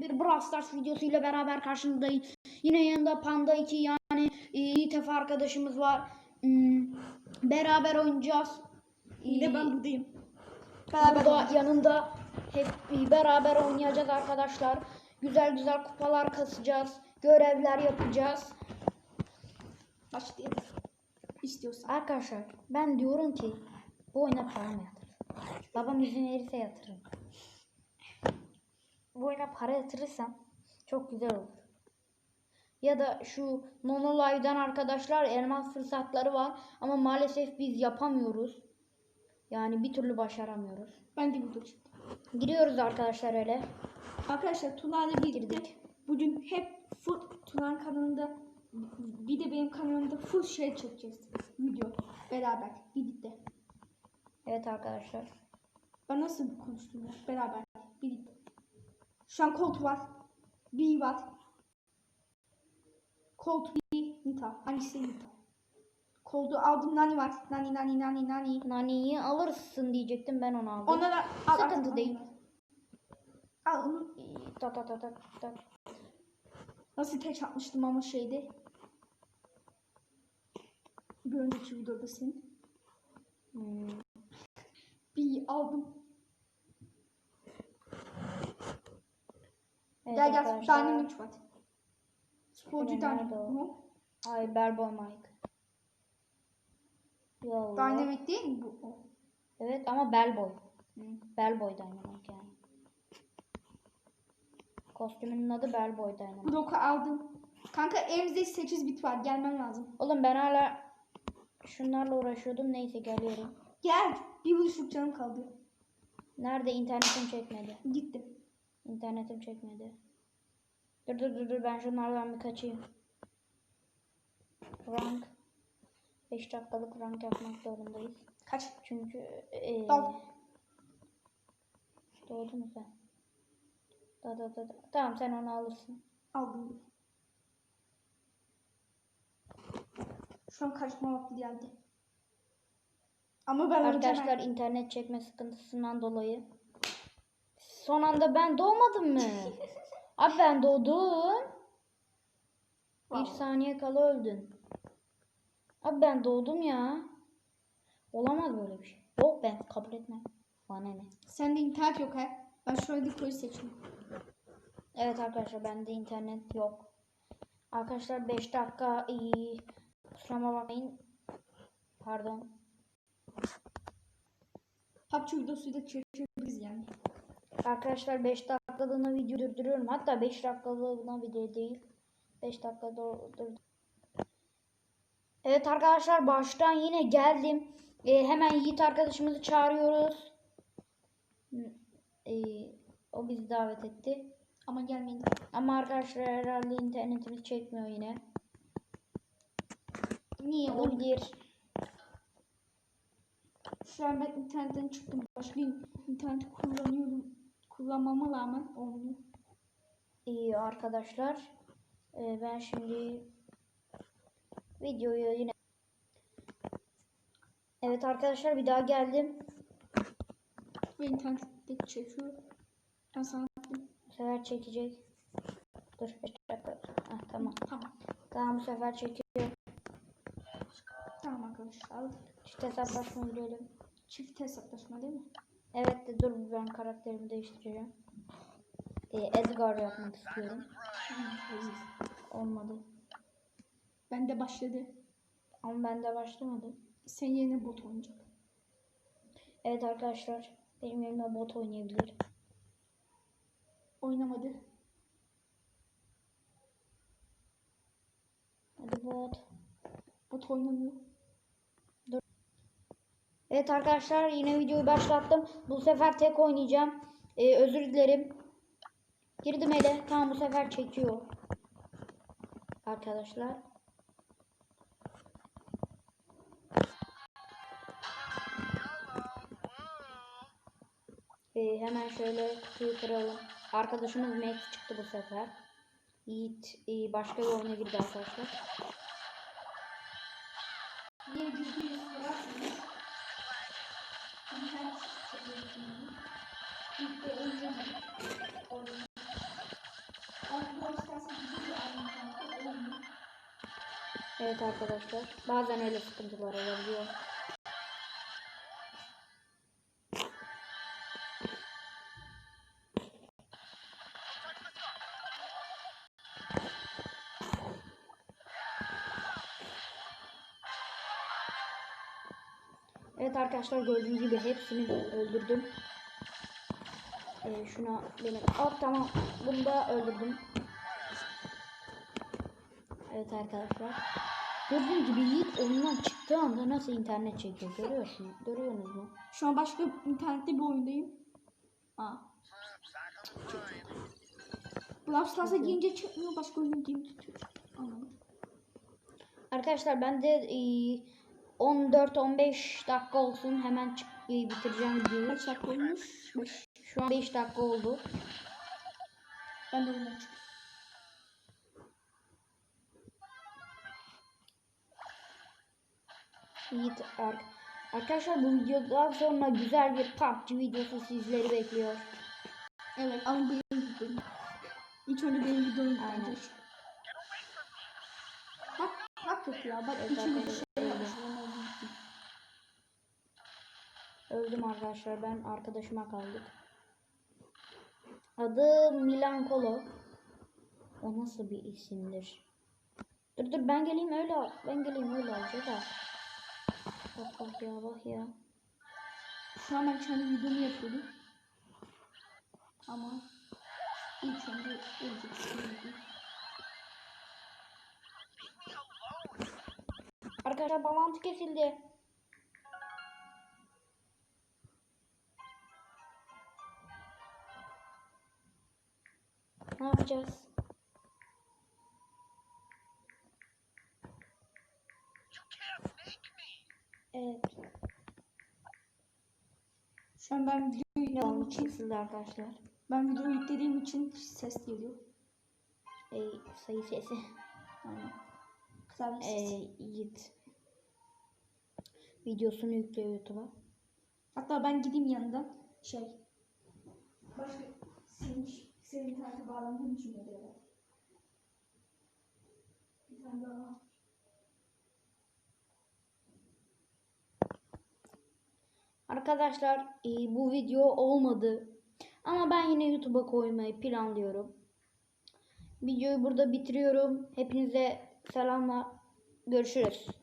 bir Brawl Stars videosuyla beraber karşınızdayım. Yine yanında Panda 2 yani e, Yiğit Efe arkadaşımız var. Hmm, beraber oynayacağız. Yine ben buradayım. Beraber oynayacağız. yanında hep e, beraber oynayacağız arkadaşlar. Güzel güzel kupalar kasacağız. Görevler yapacağız. Başlayalım. İstiyorsan. Arkadaşlar ben diyorum ki bu oyuna para mı yatırırım? Babam izin verirse yatırırım. Para yatırırsam çok güzel olur. Ya da şu Nono Live'dan arkadaşlar elmas fırsatları var ama maalesef biz yapamıyoruz. Yani bir türlü başaramıyoruz. Ben de çıktım. Giriyoruz arkadaşlar öyle. Arkadaşlar Tuna'yla Girdik. bugün hep full Tuna'nın kanalında bir de benim kanalımda full şey çekeceğiz. Video beraber birlikte. Evet arkadaşlar. Ben nasıl konuştum? Beraber birlikte. Şu an Colt var. B var. Colt B Nita. Hangisi Nita? Colt'u aldım. Nani var. Nani nani nani nani. Nani'yi alırsın diyecektim ben onu aldım. Onlara al, Sıkıntı al, değil. Al onu. Ta ta ta ta ta. Nasıl tek atmıştım ama şeyde. Bir önceki videoda senin. Hmm. Bir aldım. Evet gel gel arkadaşlar. Dynamic var. Sporcu mu? Ay Berbo Mike. Yo. Dynamic değil mi bu? O. Evet ama Bellboy. Bellboy Dynamite yani. Kostümünün adı Bellboy Dynamite. Bloku aldım. Kanka elimizde 8 bit var. Gelmen lazım. Oğlum ben hala şunlarla uğraşıyordum. Neyse geliyorum. Gel. Bir buçuk canım kaldı. Nerede internetim çekmedi. Gittim. İnternetim çekmedi. Dur dur dur dur ben şunlardan bir kaçayım. Rank. 5 dakikalık rank yapmak zorundayız. Kaç? Çünkü ee, doğdu mu sen? Da, da, da, da. Tamam sen onu alırsın. Aldım. Şu an kaçma vakti geldi. Ama ben Arkadaşlar internet çekme sıkıntısından dolayı. Son anda ben doğmadım mı? Abi ben doğdum. Bir saniye kala öldün. Abi ben doğdum ya. Olamaz böyle bir şey. Yok ben kabul etmem. Bana ne? Sende internet yok ha. Ben şu an Diplo'yu seçtim. Evet arkadaşlar bende internet yok. Arkadaşlar 5 dakika iyi. Kusuruma bakmayın. Pardon. PUBG videosu da çekebiliriz yani. Arkadaşlar 5 dakikalığına video durduruyorum. Hatta 5 dakikalığına video değil. 5 dakikada dur. Evet arkadaşlar baştan yine geldim. Ee, hemen Yiğit arkadaşımızı çağırıyoruz. Ee, o bizi davet etti. Ama gelmeyin. Ama arkadaşlar herhalde internetimiz çekmiyor yine. Niye? Olabilir. şu an ben internetten çıktım. Başka bir internet kullanıyorum. Kullanmama rağmen olmuyor. İyi arkadaşlar. Ee, ben şimdi videoyu yine Evet arkadaşlar bir daha geldim. Ve internette çekiyor. Ben sana Bu sefer çekecek. Dur 5 dakika. Heh, tamam. tamam. Tamam bu sefer çekiyor. Tamam arkadaşlar. Çift hesaplaşma girelim. Çift hesaplaşma değil mi? De dur ben karakterimi değiştireceğim. Ee, Edgar yapmak istiyorum. Olmadı. Ben de başladı. Ama bende başlamadı. Sen yeni bot oynayacak. Evet arkadaşlar. Benim yerimde bot oynayabilir. Oynamadı. Hadi bot. Bot oynamıyor. Evet arkadaşlar yine videoyu başlattım. Bu sefer tek oynayacağım. Ee, özür dilerim. Girdim ele. Tamam bu sefer çekiyor. Arkadaşlar. Ee, hemen şöyle kutuyu. Arkadaşımız Max çıktı bu sefer. Yiğit e, başka bir oyuna girdi arkadaşlar. Evet arkadaşlar. Bazen öyle sıkıntılar olabiliyor. Evet arkadaşlar gördüğünüz gibi hepsini öldürdüm. Ee, şuna benim. Hop tamam. Bunu da öldürdüm. Evet arkadaşlar. Gördüğünüz gibi Yiğit oyundan çıktığı anda nasıl internet çekiyor görüyorsunuz. Görüyorsunuz mu? Şu an başka internette bir oyundayım. Aa. Brawl Stars'a girince çıkmıyor. Başka oyuna girince çıkıyor. Anladım. Arkadaşlar ben de e, 14-15 dakika olsun hemen çık, e, bitireceğim videoyu. Kaç dakika olmuş? 5. Şu an 5 dakika oldu. Ben de çıktım. Yiğit ar- Arkadaşlar bu videodan sonra güzel bir PUBG videosu sizleri bekliyor. Evet ama benim videom. İlk önce benim videom Aynen. bence. Bak bak kötü ya. Bak Evet içinde bir arkadaşlar, şey var. öyle. Şuradan olduğu için. Öldüm arkadaşlar ben arkadaşıma kaldık. Adı Milan Kolo. O nasıl bir isimdir? Dur dur ben geleyim öyle al. Ben geleyim öyle al Ceda. Bak bak ya bak ya. Şu an ben kendi videomu yapıyorum. Ama ilk önce ölecek. Arkadaşlar bağlantı kesildi. Ne yapacağız? Evet. Şu an ben video olmuş için kesildi arkadaşlar? ben video yüklediğim için ses geliyor. Ee, sayı sesi. Aynen. Klavye Ee, sesi. Yiğit. Videosunu yüklüyor YouTube'a. Hatta ben gideyim yanından şey. Başka senin senin internete bağlandığın için oluyor? Bir tane daha. Arkadaşlar e, bu video olmadı. Ama ben yine YouTube'a koymayı planlıyorum. Videoyu burada bitiriyorum. Hepinize selamlar. Görüşürüz.